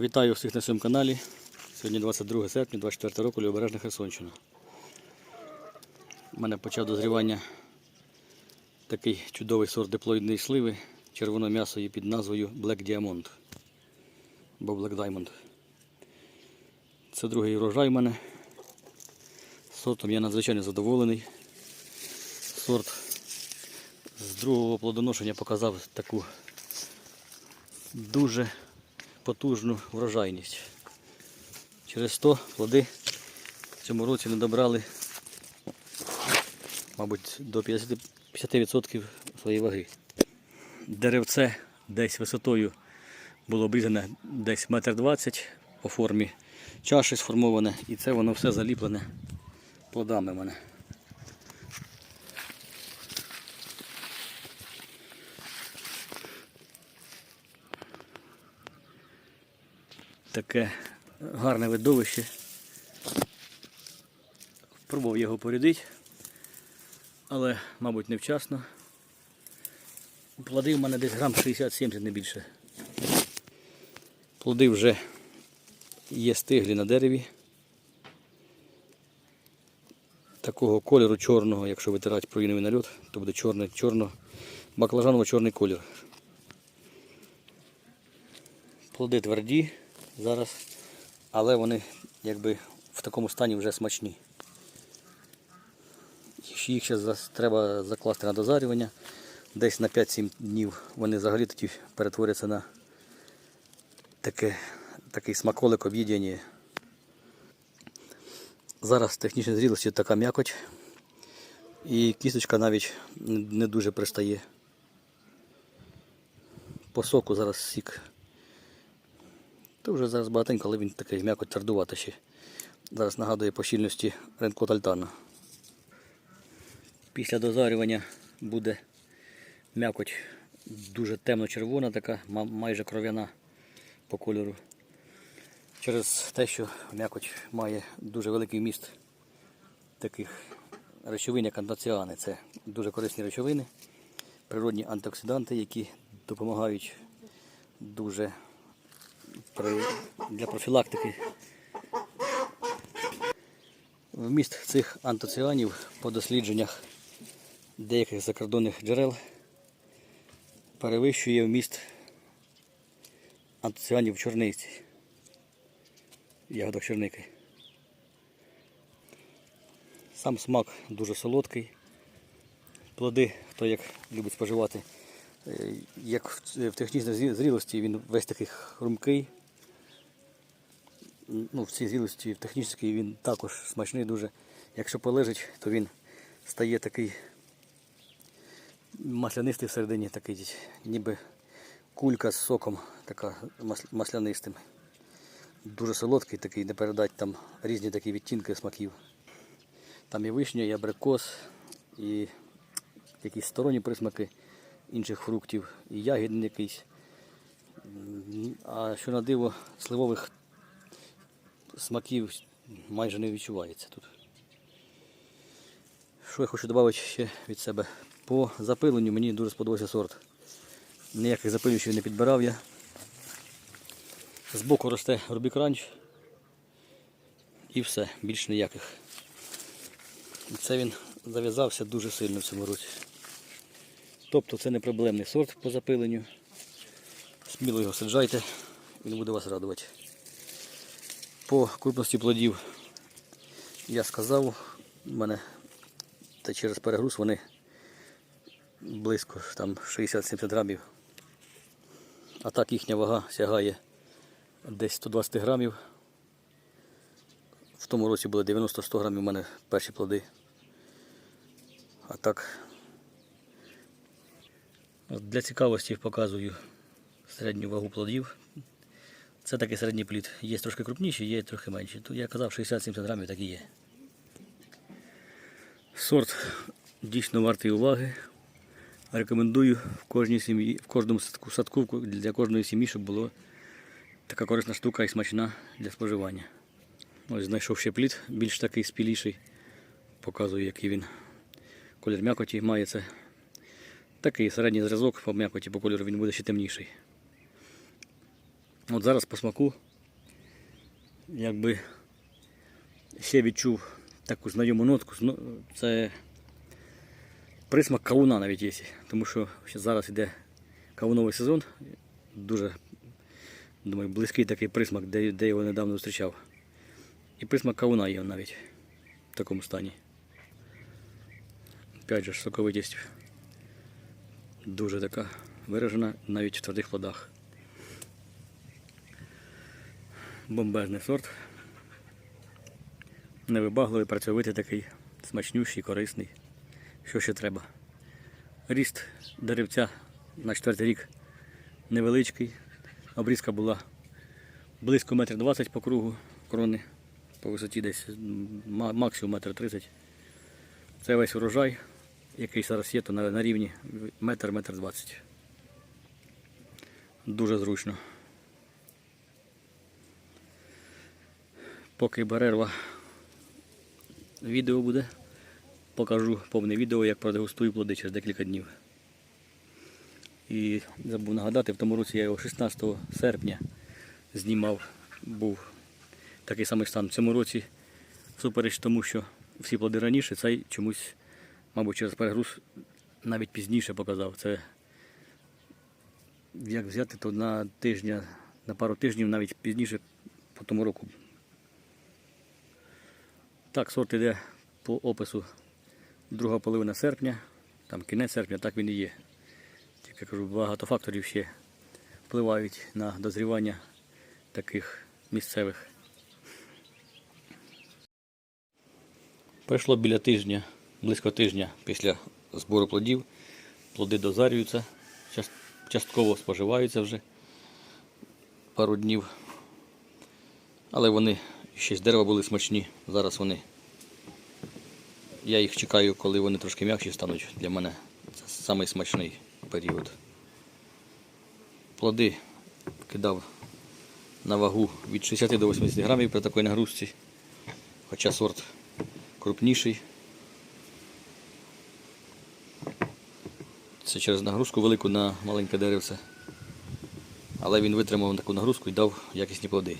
Вітаю всіх на своєму каналі. Сьогодні 22 серпня 24 року Лівобережна Херсонщина. У мене почав дозрівання такий чудовий сорт диплоїдної сливи червоном'ясої під назвою Black Diamond. Або Black Diamond. Це другий урожай у мене. Сортом я надзвичайно задоволений. Сорт з другого плодоношення показав таку дуже потужну врожайність. Через то плоди в цьому році не добрали, мабуть, до 50%, 50% своєї ваги. Деревце десь висотою було обрізане десь метр двадцять по формі чаші сформоване, і це воно все заліплене плодами в мене. Таке гарне видовище. Пробував його порядити, але, мабуть, невчасно. Плоди в мене десь грам 60-70 не більше. Плоди вже є стиглі на дереві. Такого кольору чорного, якщо витирати проїновий нальот, то буде чорний, чорно, баклажаново-чорний колір. Плоди тверді зараз, але вони якби в такому стані вже смачні. Їх ще треба закласти на дозарювання. Десь на 5-7 днів вони взагалі тоді перетворяться на таке, такий смаколик об'єднання. Зараз технічна зрілості така м'якоть і кісточка навіть не дуже пристає. По соку зараз сік то вже зараз багатенько, але він такий м'яко твердуватий ще. Зараз нагадує по щільності ринку тальтана. Після дозарювання буде м'якоть дуже темно-червона, така, майже кров'яна по кольору. Через те, що м'якоть має дуже великий вміст таких речовин, як антоціани. Це дуже корисні речовини, природні антиоксиданти, які допомагають дуже для профілактики. Вміст цих антоціанів по дослідженнях деяких закордонних джерел перевищує вміст антоціанів в чорниці, ягодах чорники. Сам смак дуже солодкий. Плоди, хто як любить споживати, як в технічній зрілості він весь такий хрумкий. Ну, В цій зрілості в технічній він також смачний дуже. Якщо полежить, то він стає такий маслянистий всередині, такий, ніби кулька з соком, така маслянистим. Дуже солодкий, такий, не передать там різні такі відтінки смаків. Там і вишня, і абрикос, і якісь сторонні присмаки інших фруктів, і ягідний якийсь. А що на диво, сливових смаків майже не відчувається тут. Що я хочу додати ще від себе? По запиленню мені дуже сподобався сорт. Ніяких запилювачів не підбирав я. Збоку росте Рубік Ранч і все, більш ніяких. Це він зав'язався дуже сильно в цьому році. Тобто це не проблемний сорт по запиленню. Сміло його саджайте, він буде вас радувати. По крупності плодів я сказав, у мене та через перегруз вони близько там 60-70 грамів. А так їхня вага сягає десь 120 грамів. В тому році було 90-100 грамів у мене перші плоди. А так для цікавості показую середню вагу плодів. Це такий середній плід. Є трошки крупніші, є трохи менші. Тут я казав 60-70 грамів, так і є. Сорт дійсно вартий уваги. Рекомендую в кожній сім'ї, в кожному садку, садку для кожної сім'ї, щоб була така корисна штука і смачна для споживання. Ось знайшов ще плід, більш такий спіліший. Показую, який він колір м'якоті має це. Такий середній зразок по м'якоті по кольору він буде ще темніший. От зараз по смаку, якби ще відчув таку знайому нотку. Це присмак кавуна навіть є. Тому що зараз йде кавуновий сезон. Дуже думаю, близький такий присмак, де, де його недавно зустрічав. І присмак кавуна є навіть в такому стані. Опять же, соковитість дуже така виражена навіть в твердих плодах. Бомбезний сорт. Невибагливий, працьовитий такий, смачнющий, корисний. Що ще треба? Ріст деревця на четвертий рік невеличкий. Обрізка була близько метр двадцять по кругу крони, по висоті десь максимум метр тридцять. Це весь урожай, який зараз є, то на, рівні метр, метр двадцять. Дуже зручно. Поки перерва відео буде, покажу повне відео, як продегустую плоди через декілька днів. І забув нагадати, в тому році я його 16 серпня знімав, був такий самий стан. В цьому році, всупереч тому, що всі плоди раніше, цей чомусь, мабуть, через перегруз навіть пізніше показав. Це як взяти, то на тижня, на пару тижнів навіть пізніше по тому року. Так, сорт іде по опису друга половина серпня, там кінець серпня, так він і є. Тільки кажу, багато факторів ще впливають на дозрівання таких місцевих. Пройшло біля тижня, близько тижня після збору плодів. Плоди дозарюються, частково споживаються вже пару днів. Але вони ще з дерева були смачні. Зараз вони. Я їх чекаю, коли вони трошки м'якші стануть. Для мене це самий смачний період. Плоди кидав на вагу від 60 до 80 грамів при такій нагрузці. Хоча сорт крупніший. Це через нагрузку велику на маленьке деревце. Але він витримав таку нагрузку і дав якісні плоди.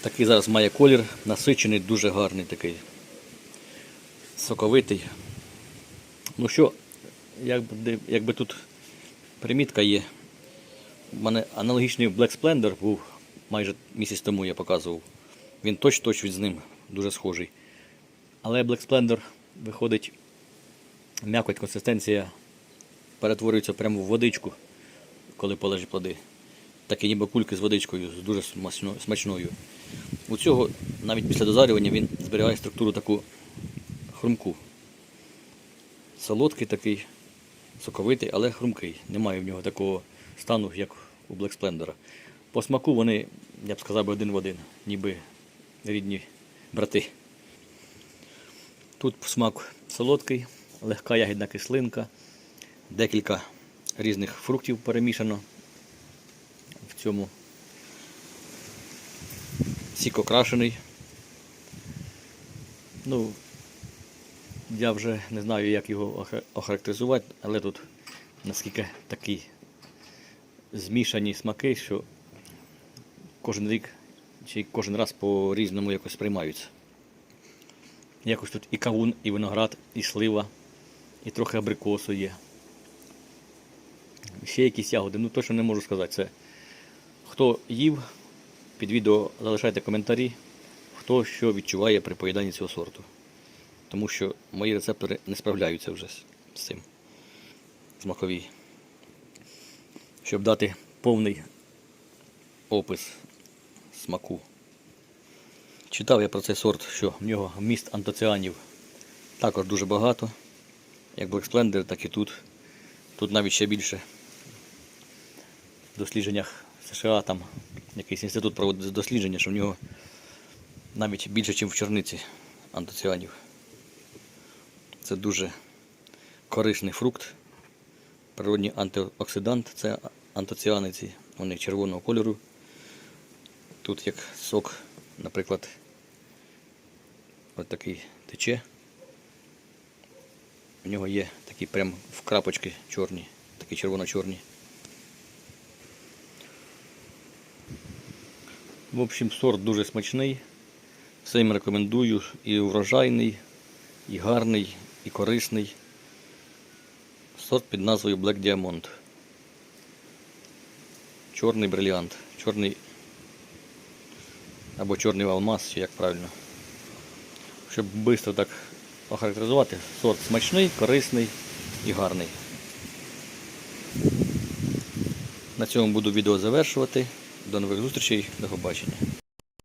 Такий зараз має колір, насичений, дуже гарний такий. Соковитий. Ну що, якби, якби тут примітка є. У мене аналогічний Black Splendor був майже місяць тому я показував. Він точно-точно з ним дуже схожий. Але Black Splendor виходить, м'якоть, консистенція перетворюється прямо в водичку, коли полежать плоди. Такі ніби кульки з водичкою, з дуже смачною. У цього навіть після дозарювання він зберігає структуру таку хрумку. Солодкий такий, соковитий, але хрумкий. Немає в нього такого стану, як у Black Splendor. По смаку вони, я б сказав, один в один, ніби рідні брати. Тут смак солодкий, легка ягідна кислинка, декілька різних фруктів перемішано в цьому. Сік окрашений. Ну, я вже не знаю, як його охарактеризувати, але тут наскільки такі змішані смаки, що кожен рік чи кожен раз по-різному якось сприймаються. Якось тут і кавун, і виноград, і слива, і трохи абрикосу є. Ще якісь ягоди, ну точно не можу сказати. Це хто їв, під відео залишайте коментарі, хто що відчуває при поїданні цього сорту. Тому що мої рецептори не справляються вже з, цим смакові. Щоб дати повний опис смаку. Читав я про цей сорт, що в нього вміст антоціанів також дуже багато. Як Black Splendor, так і тут. Тут навіть ще більше. В дослідженнях США там якийсь інститут проводить дослідження, що в нього навіть більше, ніж в чорниці антоціанів. Це дуже корисний фрукт. Природній антиоксидант це антоціани ці, вони червоного кольору. Тут як сок, наприклад, от такий тече. У нього є такі прям в крапочки чорні, такі червоно-чорні. В общем, сорт дуже смачний. Всім рекомендую. І врожайний, і гарний, і корисний. Сорт під назвою Black Diamond. Чорний бриліант. Чорний або чорний алмаз, як правильно. Щоб швидко так охарактеризувати, сорт смачний, корисний і гарний. На цьому буду відео завершувати. До нових зустрічей, до побачення.